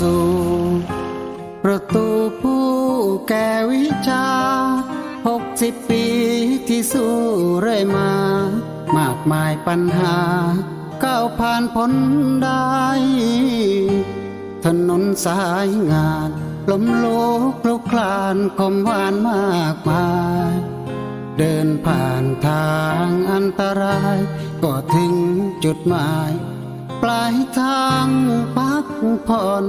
สู่ ประตูผู้แก่วิชาหกสิบปีที่สู้เรื่อยมา มากมายปัญหาก้าวผ่านพ้นได้ ถนนสายงานล้มลุกลุกคลานคมหวานมากมาย เดินผ่านทางอันตราย ก็ถึงจุดหมาย ปลายทางพักผ่อน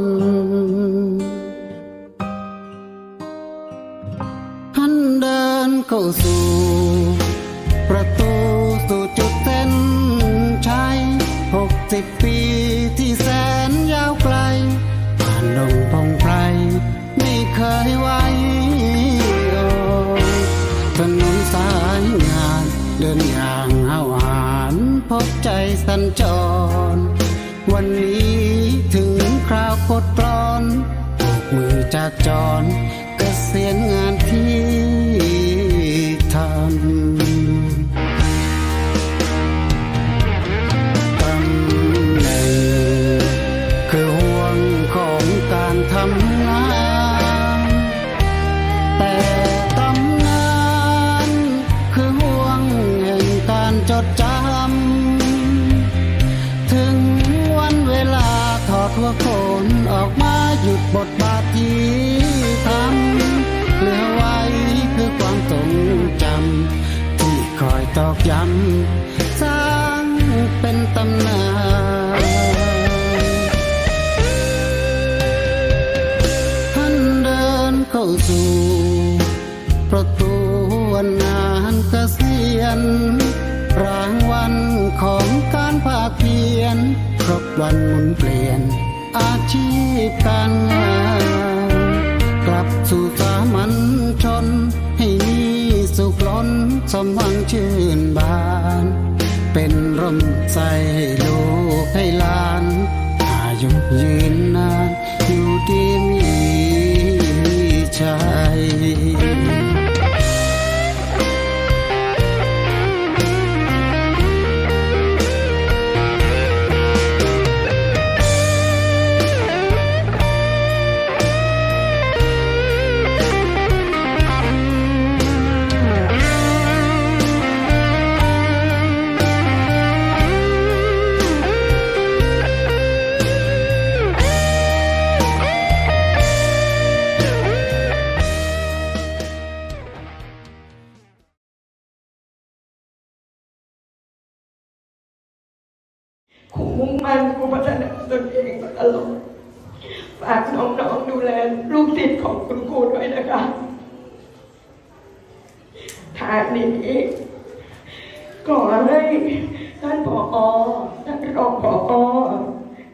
ท่านเดินเข้าสู่ ประตูสู่จุดเส้นชัยหกสิบปีที่แสนยาวไกลผ่านดงพงไพรไม่เคยไว้โอถนนสายงานเดินอย่างห้าวหาญพบใจสัญจร วันนี้ถึงคราวปลดกลอนโบกมือจากจรเกษียณงานที่ทำตำแหน่งคือห่วงของการทำงานแต่ ตอกย้ำสร้างเป็นตำนานท่านเดินเข้าสู่ประตูวันงานเกษียณรางวัลของการภาคเพียรครบวันหมุนเปลี่ยน อาชีพการงาน กลับสู่สามัญ สมหวังชื่นบาน เป็นร่มใส ครูมุ่งมั่นครูพัฒนาตนเองมาตลอดฝากน้องๆดูแลลูกศิษย์ของคุณครูด้วยนะคะทางนี้ขอให้ท่านผออท่านรองผอ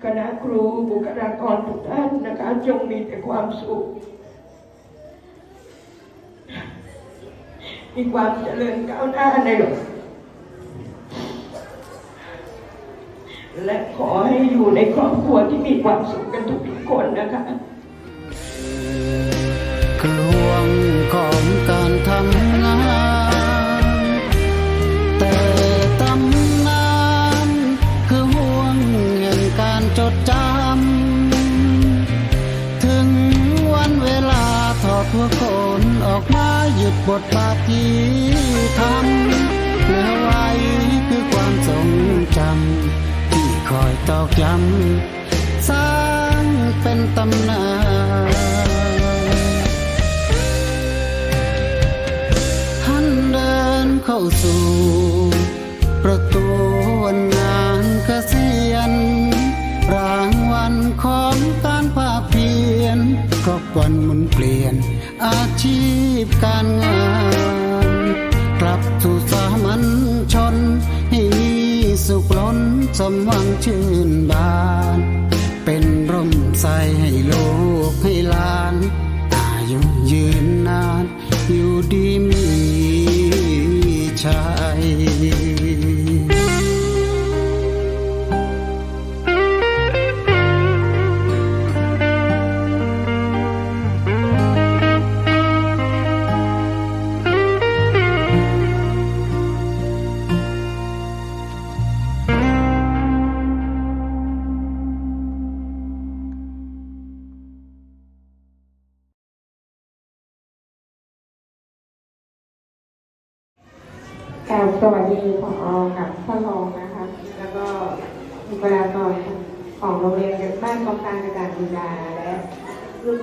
คณะครูบุคลากรทุกท่านนะคะจงมีแต่ความสุข มีความเจริญก้าวหน้าใน และขอให้อยู่ในครอบครัวที่มีความสุขกันทุกคนนะคะคือห่วงของการทำงานแต่ตำนานคือห่วงแห่งการจดจำถึงวันเวลาถอดหัวโขนออกมาหยุดบทบาทที่ทำเหลือไว้คือความทรงจำ คอยตอกย้ำสร้างเป็นตำนานท่านเดินเข้าสู่ ประตูวันงานเกษียณรางวัลของการภาคเพียรครบวันหมุนเปลี่ยนอาชีพการงาน สมหวังชื่นบาน เป็นร่มใสให้ลูกให้หลาน กล่าวสวัสดีผอกับท่านรองนะคะ แล้วก็บุคลากรของโรงเรียนบ้านกองการกระดาษดีดาและ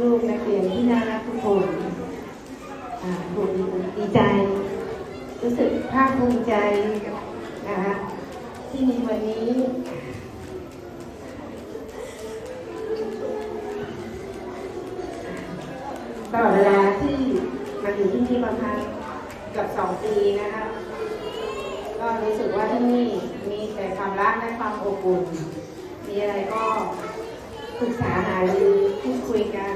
ลูกๆนักเรียนที่น่ารักทุกคนอ่าผมดีใจ รู้สึกภาคภูมิใจนะคะที่มีวันนี้ตลอดเวลาที่มาอยู่ที่นี่ประมาณเกือบสองปีนะคะ ก็รู้สึกว่าที่นี่มีแต่ความรักและความอบอุ่น มีอะไรก็ปรึกษาหารือพูดคุยกัน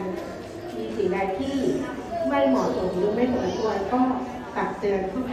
มีสิ่งใดที่ไม่เหมาะสมหรือไม่สมควรก็ตักเตือนขึ้นไป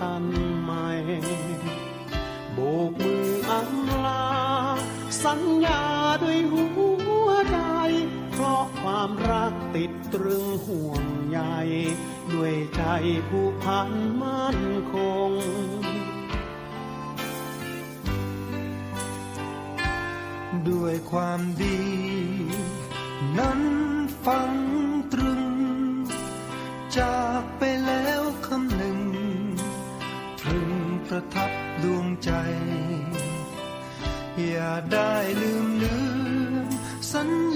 กันใหม่ โบกมืออำลา สัญญาด้วยหัวใจเพราะความรักติดตรึงห่วงใยด้วยใจผู้พันมั่นคงด้วยความดี นั้นฟังตรึง จากไปแล้ว ประทับดวงใจ อย่าได้ลืมเลือนสัญญา